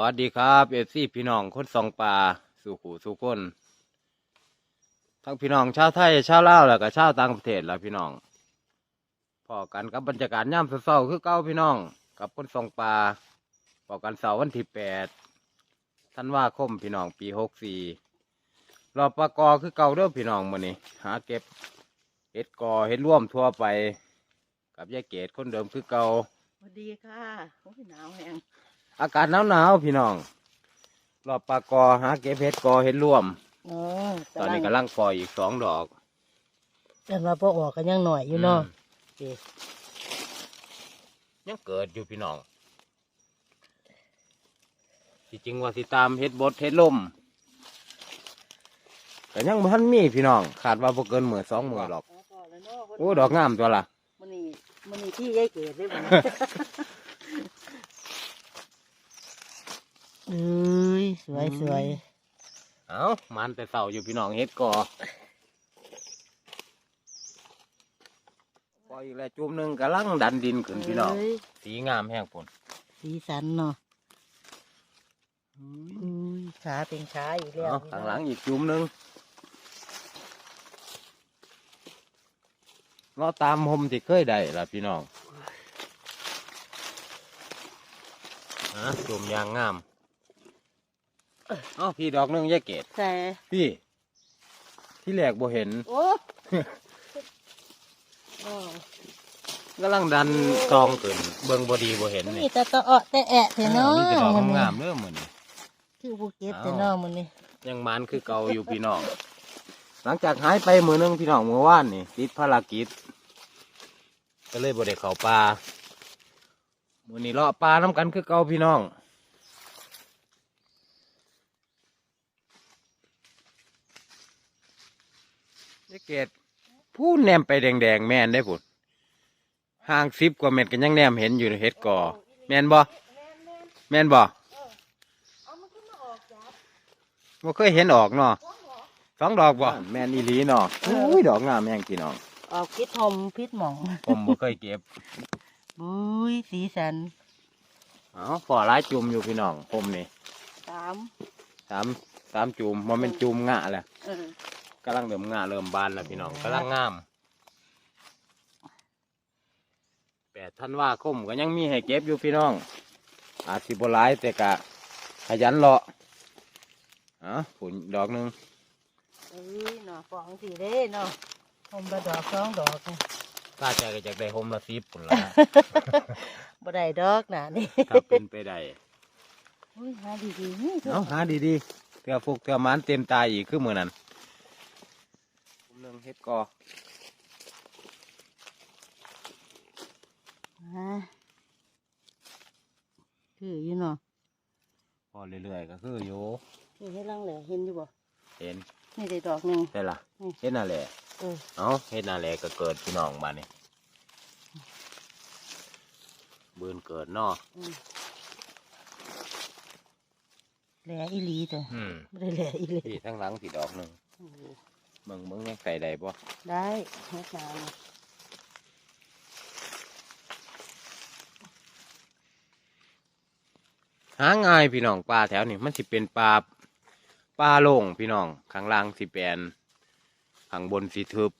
สวัสดีครับเอฟซีพี่น้องคนสองป่าสู่ขู่สู่คนทั้งพี่น้องชาวไทยชาวลาวแล้วก็ชาวต่างประเทศแล้วพี่น้องพอกันกับบรรยากาศย่ำเศร้าคือเก้าพี่น้อง กับคนสองป่าพอกันเสาร์วันที่แปดธันว่าคมพี่น้องปีหกสี่รอบปากอคือเก่าเด้อพี่น้องมื้อนี้หาเก็บเห็ดกอเห็ดร่วมทั่วไป กับยายเกดคนเดิมคือเก่าสวัสดีค่ะโอ้ยหนาวแหง อากาศหนาวหนาวๆพี่น้องรอบปากกอหาเก็บเห็ดกอเห็ดร่วม อ๋อตอนนี้กำลังกออีกสองดอกแต่ว่าพอออกกันยังหน่อยอยู่เนาะมยังเกิดอยู่พี่น้องที่จริงว่าสิตามเห็ดบดเห็ดลมแต่ยังพันมีพี่น้องขาดว่าบ่เกินหมื่นสองหมื่นหรอก โอ้ดอกงามตัวละมันนี่มันนี่ที่ยายเกิดได้บ่ เอ้ยสวยสวยเอามันแต่เสาอยู่พี่น้องเห็ดกอพออีกแล้วจุ่มหนึ่งกำลังดันดินขึ้นพี่น้องเยสีงามแห้งผลสีสันเนาะอุ้ยขาเป็นขาอีกแล้วเอาข้างหลังอีกจุ่มหนึ่งเราตามผมที่เคยได้ละพี่น้องฮะจุ่มยางงาม เอ้าพี่ดอกหนึงแยกเกตแต่พี่ ที่แรกบ่เห็นโอ้โอ้กำลังดันซองขึ้นเบิ่งบ่ดีบ่เห็นนี่นี่แต่ตะเอะแต่แอะแต่เนาะมีแต่ดอกมันนี่งามๆเด้อมื้อนี้ คือภูเก็ตแต่เนาะมันนี่ยังมันคือเก่าอยู่พี่น้อง หลังจากหายไปมือหนึงพี่น้องเมื่อวานนี่ติดภารกิจ ก็เลยบ่ได้เข้าป่ามื้อนี้เลาะป่าน้ำกันคือเก่าพี่น้องยาย เกดผู้แนมไปแดงๆ แม่นได้พุ่นห่างสิบกว่าเม็ดกันยังแนมเห็นอยู่ในเฮ็ดกอแม่นบ่แม่นบ่เอามันขึ้นมาออกจ้ะบ่เคยเห็นออกเนาะสองดอกบ่แม่นอีหลีเนาะอุ้ยดอกงามแม่งพี่น้องออกพิษหอมพิษหมองผมบ่เคยเก็บบุ้ยสีสันอ๋อขอหลายจุ่มอยู่พี่น้องผมนี่สามสามสามจุ่มมันเป็นจุ่มงะแหละเออ กำลังเริ่มงะเริ่มบานแล้วพี่น้องกำลังงามแปดท่านว่าคมก็ยังมีให้เก็บอยู่พี่น้อง อาจสิบหลายแต่กะขยันเลาะอ๋อผุนดอกหนึ่งเอ้ยหน่อฟองสีเด้เนาะหอมระดอกสองดอกเนี่ยถ้าใจก็จากได้หมละสิบผุนละบ่ได้ดอกหนานี่ถ้าเป็นไปได้อุ้ยหาดีๆนี่เอาหาดีๆเตือฟุกเตือหมันเต็มตายอีกคือมือนั้นผมหนึ่ง เฮ็ดกอฮะคืออยู่เนาะพอเรื่อยๆก็คืออยู่นี่ให้ลังแหล่เห็นอยู่บ่เห็นนี่ได้ดอกหนึ่งได้ล่ะอืมเฮ็ดนั่นแหละเออเอาเฮ็ดนั่นแหละก็เกิดพี่น้องบ้านนี้บืนเกิดเนาะอืมแหล่อีหลีจ้ะอืมไม่ได้แหล่อีหลีพี่ทั้งหลังสีดอกหนึ่ง โอ้โหมึงมึงยังใส่ได้บ่ได้เฮ็ดนาเนี่ยหาง่ายพี่น้องปลาแถวนี้มันสิเป็นปลาปลาโล่งพี่น้องข้างล่างสิแปลนข้างบนสิทึบ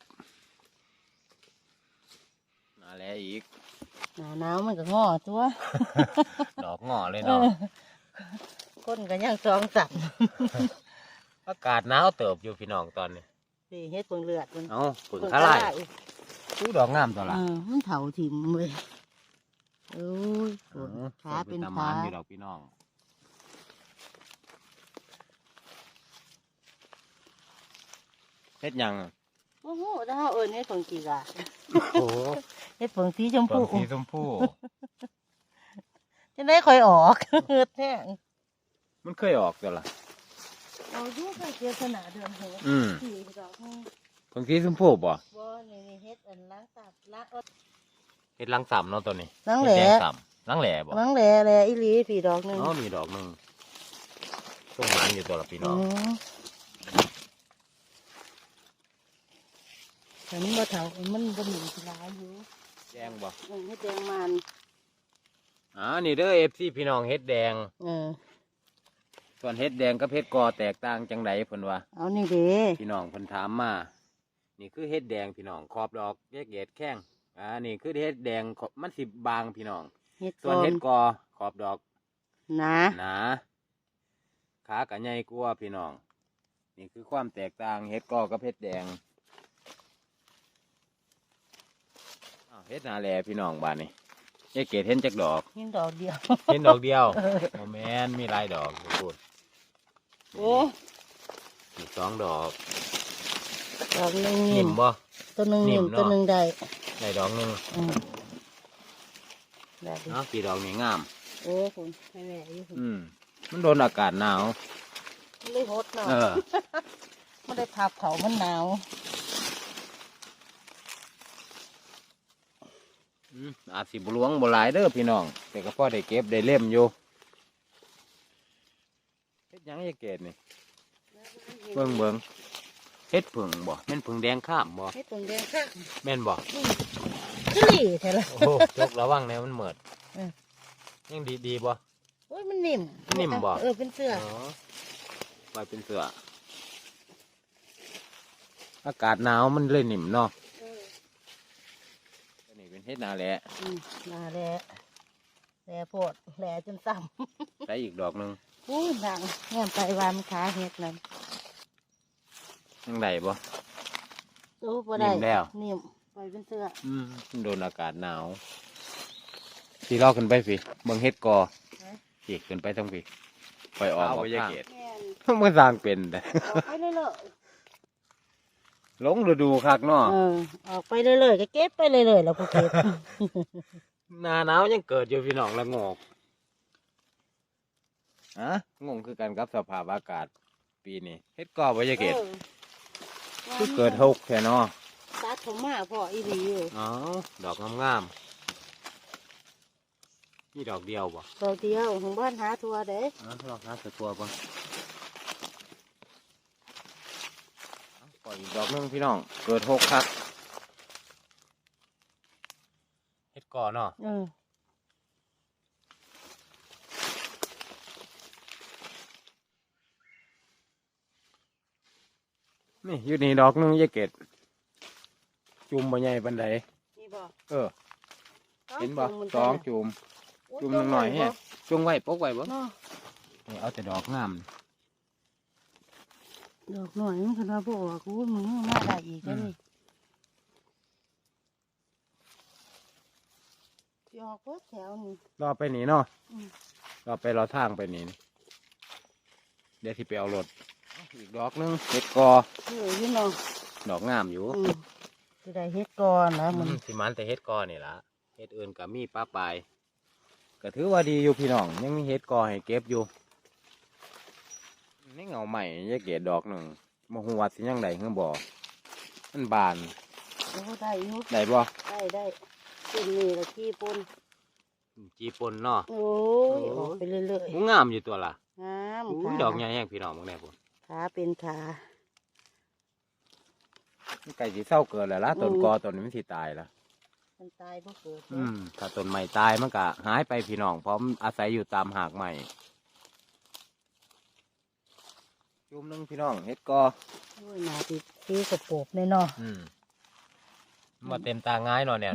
มาแล้วอีกหนาหนาวมันก็ง้อตัว ดอกงอเลยเอเนาะอคนก็ยังสองสันอากาศหนาวเติบอยู่พี่น้องตอนนี้ ดีเฮ็ดเบิ่งเลือดมันเอาผึ่งทะลายอู้ดอกงามตัวละเออมันเถาถิ่มเลยโอ้ยปวดออขาเป็นตะขามันอยู่ดอกพี่น้องเฮ็ดหยังอะโอ้โหถ้าเฮาเอิ้นเฮ็ดเบิ่งกี่กะโอ้โหเฮ็ดเบิ่งสีชมเปิพูดสีชมพูจะได้ค่อยออกเฮ็ดแท้งมันเคยออกตัวละ เอาอยู่ไปเจอขนาดเดือนหัวอืมสีดอกนี่เพิ่งสีชมพูบ่บ่นี่นี่เฮ็ดอันล้างตับล้างเอิ้นเฮ็ดลังสามเนาะตัวนี้ล้างแหล่ เฮ็ดดงสามลังแหล่บ่ล้างแหล่แหล่อีหลีสีดอกหนึงเนาะมีดอกหนึงต้องหมันอยู่ตัวละพี่น้องอืมแต่มันบ่เถามันบ่หนีสิหลายอยู่แดงบ่เออเฮ็ดแดงมันอ่านี่เด้อ FC พี่น้องเฮ็ดแดง เออ ส่วนเฮ็ดแดงกับเฮ็ดกอแตกต่างจังไดเพิ่นว่าเอานี่เด้พี่น้องเพิ่นถามมา นี่คือเฮ็ดแดงพี่น้องขอบดอกแยกเกดแข้งอ่านี่คือเฮ็ดแดงขอบมันสิบางพี่น้อง เฮ็ดส่วนกอเฮ็มดกอขอบดอกหนาหนาขากะใหญ่กว่าพี่น้อง นี่คือความแตกต่างเฮ็ดกอกับเฮ็ดแดงอ้าวเฮ็ดหนาแหล่พี่น้องบ้านนี้แยกเกดเห็นจักดอก เห็นดอกเดียว เห็นดอกเดียวโมแมนมีหลายดอกพูด โอ้มีสองดอกดอกหนึ่งนิ่นิ่มมบ่ ตัวหนึ่งนิ่มนิ่มเนอะ ตัวหนึ่งได้ได้ดอกหนึ่งอืมได้ดิเนาะปีดอกนี่งาม โอ้คุณให้แม่อยู่คุณอืมมันโดนอากาศหนาว มันได้หดเนาะเออ มันได้พับเขามันหนาวอืมอาจสิบหลวงบ่หลายเด้อพี่น้อง แต่ก็พอได้เก็บได้เล่มอยู่ เฮ็ดหยังไอ้เกดนี่เบิ่งเบิ่งเฮ็ดผึ่งบ่แม่นผึ่งแดงข้ามบ่ให้ตรงแดงค่ะแม่นบ่คือหลีแท้ละ โอ้โหจกระวังแนวมันเหมิดเออ ยังดีดีบ่ โอ้ยมันนิ่มนิ่มบ่ เออเป็นเสื้ออ๋อปล่อยเป็นเสืออากาศหนาวมันเลยนิ่มเนาะเอออันนี้เป็นเฮ็ดนาแหละอืมนาแหละแหละโพดแหละจนซ้ใส่อีกดอกหนึงำ อู้หนังแง่มไปวามนขาเห็ดนั่นยังได้บ่โอ้บ่ได้นิ่มแล้ว นิ่มปล่อยเป็นเสื้ออืมโดนอากาศหนาวพี่ลอกขึ้นไปสิเบิ่งเฮ็ดกอนะพี่ขึ้นไปทั้งพี่ปล่อยออกออกทางแม่นมันสร้างเป็นแต่ออกไปเรื่อยหลงฤดูคักเนาะๆเออ ออกไปเรื่อยๆก็เก็บไปเรื่อยๆแล้วพวกเก็บหน้าหนาวยังเกิดอยู่พี่น้องละงก ฮะงงคือกันกับสภาพอากาศปีนี้เฮ็ดกอบ่ยะเกตออคือเกิดหกแค่เนาะตัดผมมาพออีหลีอยู่อ๋อดอกงามๆนี่ดอกเดียวบ่ดอกเดียวของบ้านหาทัวเด้อ๋อลอกหาสักตัวบ่เอาปล่อยอีกดอกหนึงพี่น้อง เกิดหกคักเฮ็ดกอเนาะ เออ นี่อยู่นี่ดอกหนึงยายเกตจุ่มบ่ใหญ่ปานใดนี่บ่เออ เห็นบ่จุ่มมัสองกัะจุ่มโอ้จุ่มหน่อยๆแฮะจุ่มไว้ปกไว้บ่เนาะนี่เอาแต่ดอกงามดอกหน่อยมันคือว่าบ่ออกอู้มึงมาได้อีกแล้วอืมนี่สิออกเพิ่แถวนี่รอไปนี่เนาะอืมรอไปรอทางไปนี่เดี๋ยวที่ไปเอารถ อีกดอกหนึงเฮ็ดกอเอออยู่เนาะดอกงามอยู่อืมสิได้เฮ็ดก่อนนะมันอืมสิมันแต่เฮ็ดกอนี่ล่ะเฮ็ดอื่นก็มีป้าปลายก็ถือว่าดีอยู่พี่น้องยังมีเฮ็ดกอให้เก็บอยู่นี่เงาใหม่ยายเกดดอกหนึ่งมาหัวาสิยังไดเฮือบ่มันบานโอ้ได้อยู่ได้บ่ได้ได้เป็นนี่ละขี้ปนจีปนเนาะโอ้ยออกไปเรื่อยหูงามอยู่ตัวล่ะๆงามอุ้ยขาดอกใหญ่แห้งพี่น้องมึงแน่พุ่น ขาเป็นขามันไก่สิเศร้าเกิดแล้วล่ะอืมต้นกอต้นนี้มันสิตายละมันตายเพราะเกิดอืมถ้าต้นใหม่ตายมันก็หายไปพี่น้องเพราะมันอาศัยอยู่ตามหากใหม่จุ่มหนึงพี่น้องเฮ็ดกอโอ้ยหนาติดตีกระโปบเลยเนาะอืมมาเต็มตาง่ายเนาะเนี่ย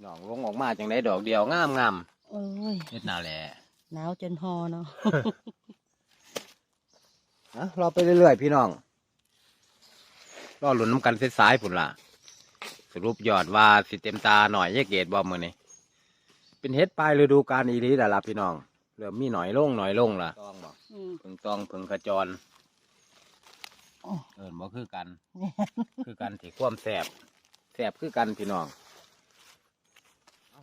พี่น้องลงออกมาจังได้ดอกเดียวงามงามโอ้ยเฮ็ดนาแหละหนาวจนหอเนาะนะรอไปเรื่อยๆพี่น้องรอหลุนน้ำกันเส้นสายพุ่นล่ะ สรุปยอดว่าสิเต็มตาหน่อยแยกเกตบ่มือนี่เป็นเฮ็ดปลายฤดูกาลอีหลีแล้วล่ะพี่น้องเริ่มมีหน่อยลงหน่อยลงล่ะตองบ่อืมเพิ่งตองเพิ่งขจรโอ้เอินบ่คือกัน คือกันที่ความแสบแสบคือกันพี่น้อง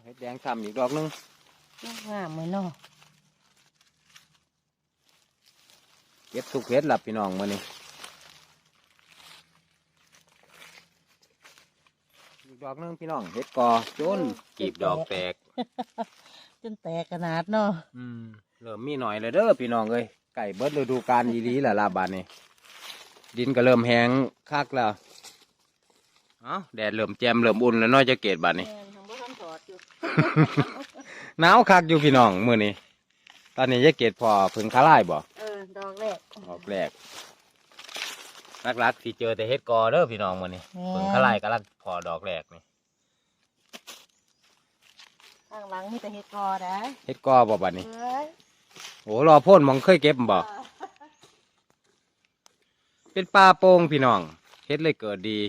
เอาเฮ็ดแดงซ้ำอีกดอกหนึงงามเลยเนาะเก็บสุกเฮ็ดหลับพี่น้องมื้อนี้อีกดอกหนึงพี่น้องเฮ็ดกอจนกีบดอกแตกจนแตกขนาดเนาะอืมเริ่มมีหน่อยเลยเด้อพี่น้องเอ้ยไก่เบิดฤดูกาลอีหลีแหละลาบานนี้ดินก็เริ่มแห้งคักแล้วเอาเอ้าแดดเริ่มแจ่มเริ่มอุ่นแล้วเน้อยจะเกตบัดนี้แม่นทำบ่ทันถอ ดอยู่หนาวคักอยู่พี่น้องมื้อนี้ ตอนนี้จะเกตพอพึ่งคาร่ายบ่เออดอกแรกออกแรกลักๆสิเจอแต่เฮ็ดกอเด้อพี่น้องมื้อนี้แม่พึ่งคาร่ายกำลังพอดอกแรกนี่ข้างหลังมีแต่เห็ดกอนะเฮ็ดกอบ่บัดนี้เอ้ยโอ้รอพ่นหมองเคยเก็บบ่เป็นปลาโป่งพี่น้องเฮ็ดเลยเกิดดี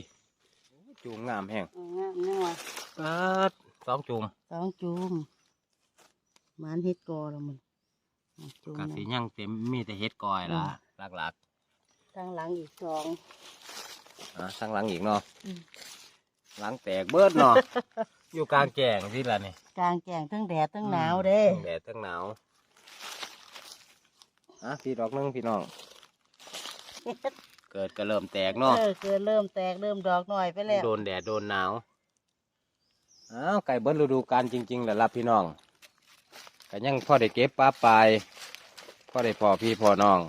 จูงงามแห้งเอางามแน่ว่ะปาด สองจูงสองจุ่มหมันเห็ดกอแล้วมึงจุ่มกะสีนะยังเต็มมีแต่เฮ็ดกอยล่ะอืมหลักข้างหลังอีกสองๆอะข้างหลังอีกเนาะอืมหลังแตกเบิดเนาะอยู่กลางแจ้งสิล่ะนี่กลางแจ้งทั้งแดดทั้งหนาวเด้ทั้งแดดทั้งหนาวอะพี่ดอกหนึงพี่น้องเกิดก็เริ่มแตกเนาะเออเกิดเริ่มแตกเริ่มดอกหน่อยไปแล้วโดนแดดโดนหนาว อ้าวไก่เบิ้ลฤดูกาลจริงๆแหละรับพี่น้องก็ยังพ่อได้เก็บปลาปลายพ่อได้พ่อพี่พ่อน้อง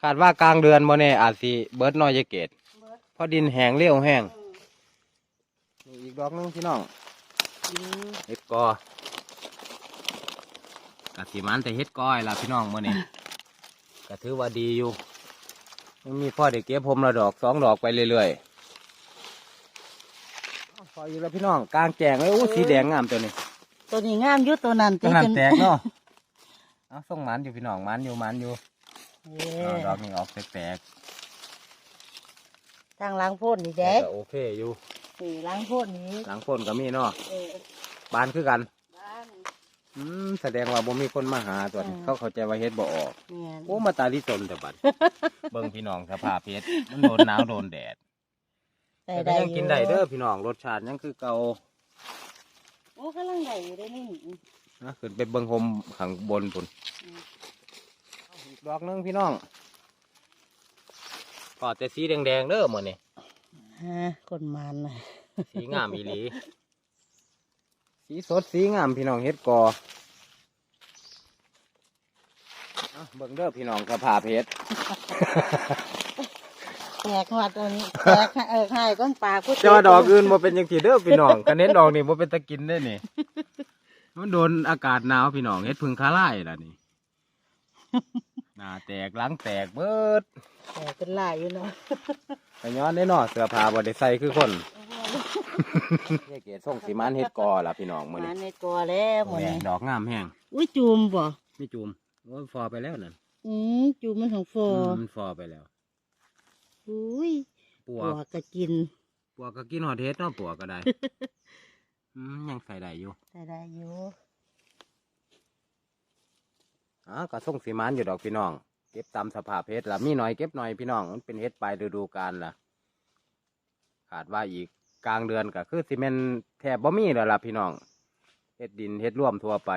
คาดว่ากลางเดือนโมเน่อาจสิเบิร์ดน้อยจะเกตพอดินแห้งเลี้ยวแห้งนี่อีกดอกนึงพี่น้องเฮ็ดกอกะสิมันแต่เฮ็ดก้อยล่ะพี่น้องโมเน่ก็ถือว่าดีอยู่ยังมีพ่อได้เก็บผมละดอกสองดอกไปเรื่อยๆ อ้าวพออยู่แล้วพี่น้องกลางแจงเลยโอ้สีแดงงามตัวนี้ ตัวนี้งามอยุตัวนั้นตัวนั้นจนแตกเนาะเอาส่งหมันอยู่พี่น้องหมันอยู่หมันอยู่เออ้าวอดอกนี้ออกแตกทางหล้างโพ่นนี่ๆแต่เด็กก็โอเคอยู่สี่หล้างโพ่นนี้หลังพ่นก็มีเนาะเออบานคือกัน บ้าน อืมแสดงว่าบ่มีคนมาหาตัวนี้อืมเขาเข้าใจว่าเฮ็ดบ่ออกเนี่ยโอ้มาตาลิตนแต่บัด เบิ่งพี่น้องสภาพเฮ็ดมันโดนหนาวโดนแดด แต่แต่ก็ได้ยังกินได้เด้อพี่น้องรสชาติยังคือเก่าโอ้กำลังใหญ่อยู่ได้นี่นะขึ้นไปเบิ่งโฮมข้างบนพุ่นอืมอีกดอกหนึงพี่น้องพอแต่สีแดงๆเด้อมื้อนี้ฮะคนมันน่ะสีงามอีหลี สีสดสีงามพี่น้องเฮ็ดกอเอาเบิ่งเด้อพี่น้องสภาพเฮ็ด แตกหัวตัวนี้แตกให้เออให้ก้นปลากกูแต่ว่าดอกอื่นบ่เป็นจังซี่เด้อพี่น้องคันเห็นดอกนี่บ่เป็นตะกินได้นี่ มันโดนอากาศหนาวพี่น้องเฮ็ดพึ่งคาร่ายล่ะนี่ หน้าแตกหลังแตกเบิดแตกเป็นลายอยู่เนาะก็ย้อนได้เนาะเสื้อผ้าบ่ได้ใส่คือคนเฮ็ดเกศส่งสิมันเฮ็ดกอล่ะพี่น้องมื้อมานี้ในตัวแล้วหมดแหเลวยดอกงามแฮงอุ้ยจูมบ่ไม่จูมโอ้ยฟอไปแล้วนั่นอืมจูมมันของฟออืมมันฟอไปแล้ว อุ้ยปัปววกก็กินปัวก็กินฮอดเฮ็ดเนาะปัวก็ได้ อืมยังใส่ได้อยู่ใส่ได้อยู่อ๋อก็ส่งสีมันอยู่ดอกพี่น้อง เก็บตามสภาพเฮ็ดล่ะมีหน่อยเก็บหน่อยพี่น้อง มันเป็นเฮ็ดปลายฤดูกาลล่ะ ขาดว่าอีกกลางเดือนก็คือซีเมนแทบบ่มีแล้วล่ะพี่น้องเฮ็ดดินเฮ็ดร่วมทั่วไป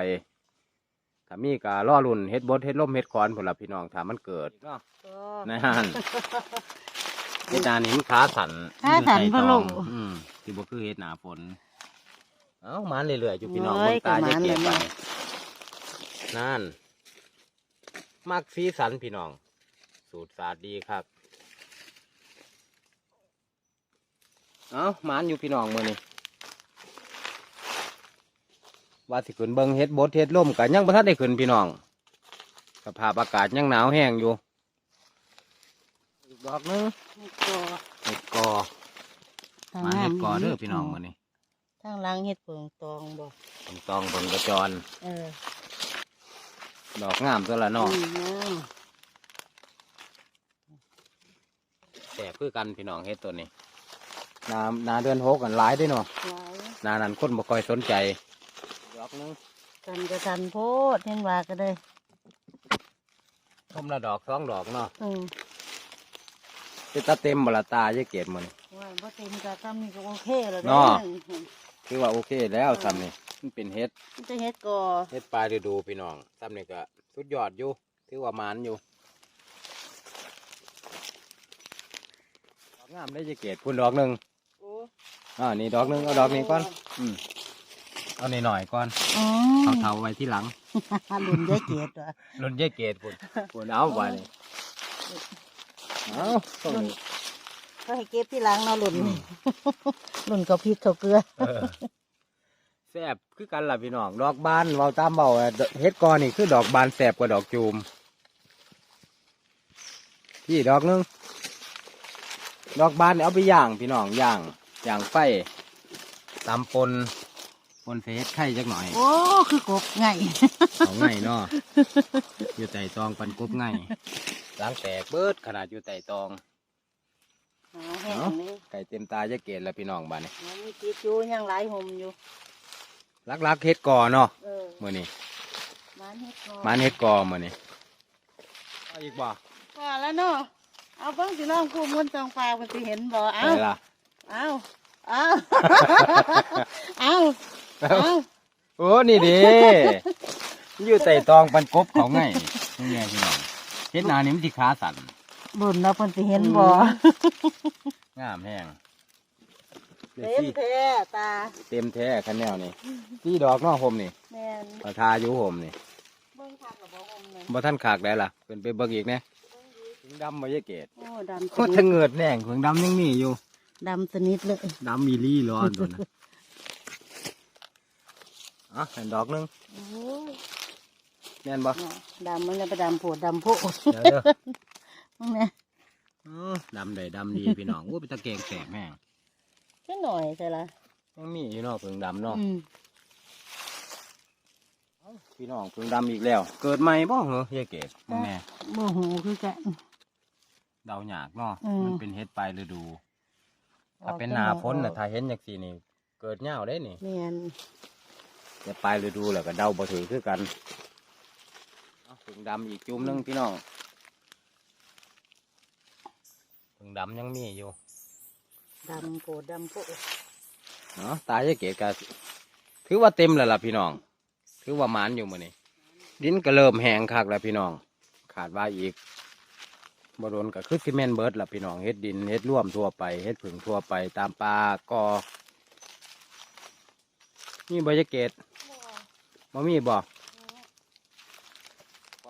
ถ้ามีก็ล่อรุ่นเฮ็ดบดเฮ็ดล่มเฮ็ดคอนพุ่นล่ะพี่น้องถ้ามันเกิดเนาะก็นะฮะ เฮ็ดหนานี้มันขาสั่นขาสั่นอยู่บ่ใต้ลูตอกงอืมที่บ่คือเฮ็ดหนาฝนเอ้ามันเรื่อยๆอยู่พี่น้องโอ้เบิ่ยงตาก็จะมันเก็บเลยไปเนาะนั่นมักสีสันพี่น้อง สูตรศาสตร์ดีครับ เอ้าหมานอยู่พี่น้องมือนี้ว่าสิขึ้นเบิงเฮ็ดบดเฮ็ดล่มกันยังบ่ทันได้ขึ้นพี่น้องสภาพอากาศยังหนาวแห้งอยู่อีก ดอกหนึงนี่ก็เฮ็ดกอทางมาหน้าเฮ็ดกอเด้อพี่น้องมือนี้ทางหลังเฮ็ดเปิงตองบ่ต้องตองเบิ่งกระจรเออ ดอกงามตัวละเนาะอืมงามแต่คือกันพี่น้องเฮ็ดตัวนี้นานาเดือนหกกันหลายเด้วยเนาะหลายนานั้นคนบ่ค่อยสนใจดอกหนึงกันกระทันโพดเห็นว่าก็ได้ชมละดอกสองดอกเนาะ อืมเตาเต็มบลตาเยเกตมัน ว่าบ่เต็มกะทำนี่ก็โอเคแล้วเนาะเด้อคือว่าโอเคแล้วซ้ำนี่มันเป็นเฮ็ดมันจะเฮ็ดก่อเฮ็ดปลายฤดูพี่น้องซ้ำนี่ก็สุดยอดอยู่ถือว่ามานอยู่ดอกงามได้เยเกตพุ่นดอกหนึ่งโอ้อ่านี่ดอกหนึ่งเอาดอกนี้ก่อน อืมเอานี่หน่อยก่อนอืเอาเทาไว้ที่หลังรุ่นได้เกตว่ะรุ่นเยเกตพุ่นพุ่นเอาไว้นี่ เอาตรงนี้ก็ให้เก็บที่ล้างเนาะหล่นหล่นเขาพริกเขาเกลือเออแซ่บคือกันล่ะพี่น้องดอกบานเว้าตามเบาอะเฮ็ดกอนี่คือดอกบานแซ่บกว่าดอกจูมพี่ดอกหนึงดอกบานนี่เอาไปย่างพี่น้องย่างย่างไฟตามปนปนเศษไข่จักหน่อย โอ้คือกบไงเอาง่ายเนาะอยู่ไต่ตองปันกบง่าย ล้างแตกเบิดขนาดอยู่ไต่ตองหาแห้งเลยไก่เต็มตาจะเกตแล้วพี่น้องบ้านนี้มันมีติดอยู่ยังหลายห่มอยู่ ลักๆเฮ็ดกอเนาะเออมื้อนี้มันเฮ็ดก่อนมันเฮ็ดกอมื้อนี้เอาอีกบ่พอแล้วเนาะเอาเบิ่งสิน้องคู่มุนจองฟ้ามันสิเห็นบ่เอา ไปล่ะเอาเอาเอาเอาโอ้นี่ดิ อยู่ไต่ตองปันกบเขาง่ายนี่ไงพี่น้อง เฮ็ดหนานี่มันสิขาสั่นบุญแล้วเพิ่นสิเห็นบ่งามแห้งเต็มแท้ตาเต็มแท้คันแนวนี่ที่ดอกเนาะผมนี่แม่นปทาอยู่ผมนี่เบิ่งคักกับบ่ห่มเลยบ่ทันขากได้ล่ะเพิ่นไปเบิ่งอีกแหน่ถึงดำบ่ยะเกตโอ้ดำโคสตรนิทะทเงิดแน่งเพิ่งดำยังมีอยู่ดำสนิทเลยดำมีลี่ร้อนตัวนะอะเห็นดอกหนึงโอ้ยแม่นบ่เนาะดำมันเลยไปดำโผดดำโพดเดี๋ยวเด้อมึงเนี่ยอื้อดำได้ดำดีพี่น้องโอ้เป็นตะเกียงแสบแม่งแค่หน่อยใช่ละยังมีอยู่เนาะเพิ่งดำเนาะอืมพี่น้องเพิ่งดำอีกแล้ว เกิดใหม่บ่เหรอยายเกดมึงแม่โมโหคือกัน เดาหยากเนาะอืม มันเป็นเฮ็ดปลายฤดูถ้าเป็นหนาฝนน่ะถ้าเห็นอย่างสีนี่ เกิดเหงาได้นี่แม่นแต่ปลายฤดูแล้วก็เดาบ่ถือคือกันเอาเพิ่งดำอีกจุ่มหนึงพี่น้องเพิ่งดำยังมีอยู่ดำโผดดำโพดเนาะตายายเกดก็ถือว่าเต็มแล้วล่ะพี่น้อง ถือว่าหมานอยู่มื้อนี้ดินก็เริ่มแห้งคักแล้วพี่น้อง ขาดว่าอีกบโดนก็คือซีเมนเบิร์ดล่ะพี่น้องเฮ็ดดินเฮ็ดร่วมทั่วไปเฮ็ดผึ่งทั่วไปตามปลากอนี่บรรยากาศมามีบ่พ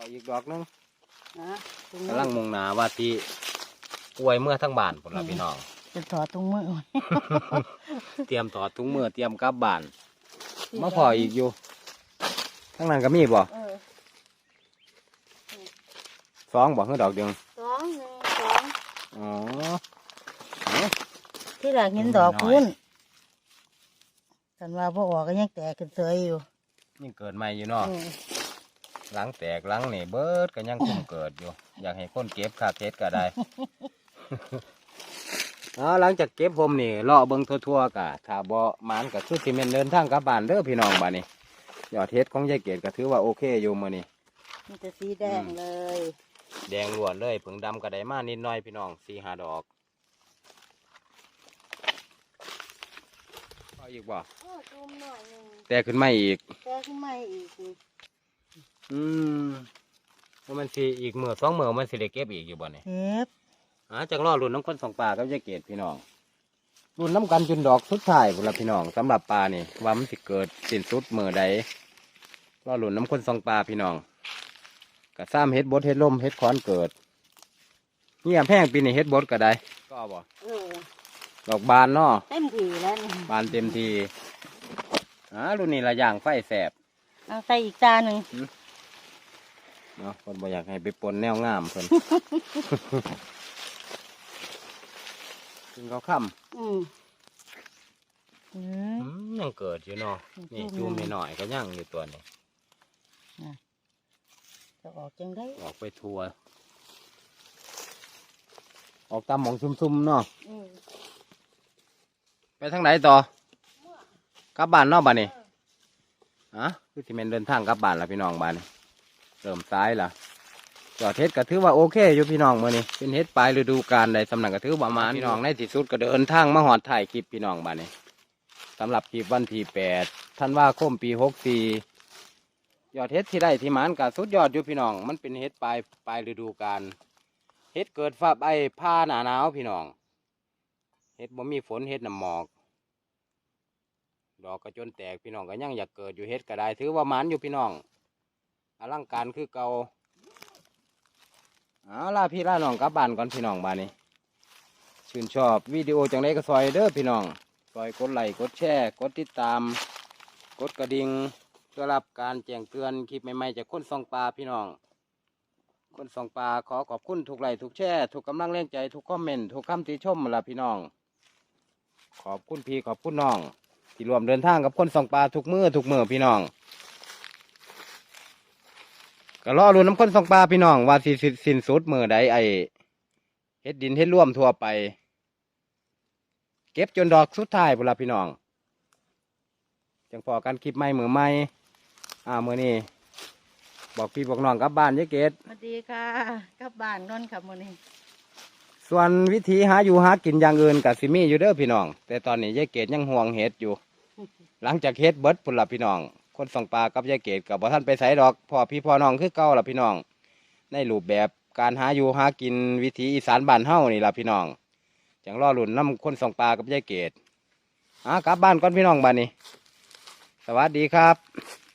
ออีกดอกหนึงนะกำลังมงหนาว่าที่อวยเมื่อทั้งบ้านพุ่นล่ะพี่น้อง จะถอดตรงมือไว้เตรียมถอดถุงมือเตรียมกลับบ้านมาพออีกอยู่ทั้งนั้นก็มีบ่เออสองบ่คือดอกเดียวสองหนึ่งสองอ๋อ ที่หลังเห็นดอกพุ้นกันว่าพวออกก็ยังแตกขึ้นเสยอยู่นี่เกิดใหม่อยู่เนาะอืม หลังแตกหลังนี่เบิดก็ยังคงเกิดอยู่ อยากให้คนเก็บค่าเก็ดก็ได้อ๋อหลังจากเก็บผมนี่เลาะเบิ่งทั่วๆกะถ้าบ่หมานก็คือสิแม่นเดินทางกลับบ้านเด้อพี่น้องบ้านนี้ยอดเฮ็ดของยายเกดก็ถือว่าโอเคอยู่มื้อนี้มีแต่สีแดงเลย แดงล้วนเลยผึ่งดำก็ได้มานิดหน่อยพี่น้อง4-5ดอกเอาอีกบ่โอ้จุ่มหน่อยหนึ่งแต่ขึ้นมาอีกแตกขึ้นมาอีกนี่ อืมว่ามันสิอีกมื้อสองมื้อมันสิได้เก็บอีกอยู่บ่นี่เก็บหาจากรอรุ่นน้ำคนสองปลากับยายเกดพี่น้องรุ่นน้ำกันจนดอกสุดท้ายพุ่นละพี่น้องสำหรับปลานี่ว่ามันสิเกิดสิ้นสุดเมื่อใดรอรุ่นน้ำคนสองปลาพี่น้องกะซ้ำเฮ็ดบดเฮ็ดลมเฮ็ดขอนเกิดเงียบแพงปีนี้เฮ็ดบดก็ได้ก็บ่เออดอกบานเนาะเต็มทีแล้วนี่บานเต็มทีอ่ารุ่นนี้ละอย่างไฟแสบเอาใส่อีกจานหนึ่ง เนาะคนบ่อยากให้ไปปนแนวงามเพิ่นกินข้าวค่ำอืมอืมอืมยังเกิดอยู่เนาะยังนี่จุ่จูมมอยู่หน่อยๆก็ยังอยู่ตัวนี้จะออกจังได้ออกไปทัวร์ออกตามหมองซุ่มๆเนาะอืมไปทางไหนต่อกลับบ้านเนาะบ้านนี้อะคือที่แมนเดินทางกลับบ้านละพี่น้องบ้านนี้ เริ่มซ้ายละจอดเฮ็ดก็ถือว่าโอเคอยู่พี่น้องมื้อนี้เป็นเฮ็ดปลายฤดูกาลใดสำนักก็ถือว่าประมาณพี่น้องในที่สุดก็เดินทางมาหอดถ่ายคลิปพี่น้องบ้านนี้สำหรับคลิปวันที่แปดธันว่าคมปีหกสี่ยอดเฮ็ดที่ได้ที่มานก็สุดยอดอยู่พี่น้อง มันเป็นเฮ็ดปลายปลายฤดูกาลเฮ็ดเกิดฟ้าใบผ้าหนาหนาวพี่น้องเฮ็ดบ่มีฝนเฮ็ดน้ำหมอก ดอกกระจนแตกพี่น้องก็ยังอยากเกิดอยู่เฮ็ดก็ได้ถือว่ามันอยู่พี่น้อง อลังการคือเก่าเอาล่ะพี่ล่าน้องกลับบ้านก่อนพี่น้องบ้านนี้ชื่นชอบวิดีโอจังไดก็ซอยเด้อพี่น้องซอยกดไลค์กดแชร์กดติดตาม กดกระดิ่งเพื่อรับการแจ้งเตือนคลิปใหม่ๆจากคนส่องปลาพี่น้อง คนส่องปลาขอขอบคุณทุกไลค์ทุกแชร์ทุกกำลังแรงใจทุกคอมเมนต์ทุกคำติชมมาละพี่น้อง ขอบคุณพี่ขอบคุณน้อง ที่รวมเดินทางกับคนส่องปลาทุกมือทุกมือพี่น้อง ก็รอรุนน้ำคนส่องปลาพี่น้องว่าสิสิสิ้นสุดมือใดไอเฮ็ดดินเฮ็ดร่วมทั่วไป เก็บจนดอกสุดท้ายพุ่นละพี่น้องจังพอกันคลิปใหม่มือใหม่อ่ามือนี้บอกพี่บอกน้องกลับบ้านยายเกดสวัสดีค่ะกลับบ้านนอนค่ะมื้อนี้ส่วนวิธีหาอยู่หากินอย่างอื่นกับซิมีอยู่เด้อพี่น้อง แต่ตอนนี้ยายเกดยังห่วงเห็ดอยู่ หลังจากเฮ็ดเบิดพุ่นละพี่น้อง คนส่องปลากับยายเกตกับบ่ท่านไปใสดอกพ่อพี่พ่อน้องคือเก่าละพี่น้อง ในรูปแบบการหาอยู่หากินวิถีอีสานบ้านเฮานี่ละพี่น้องจังรอหลุ่นน้ำคนส่องปลากับยายเกตอะกลับบ้านก่อนพี่น้องบ้านนี้ สวัสดีครับ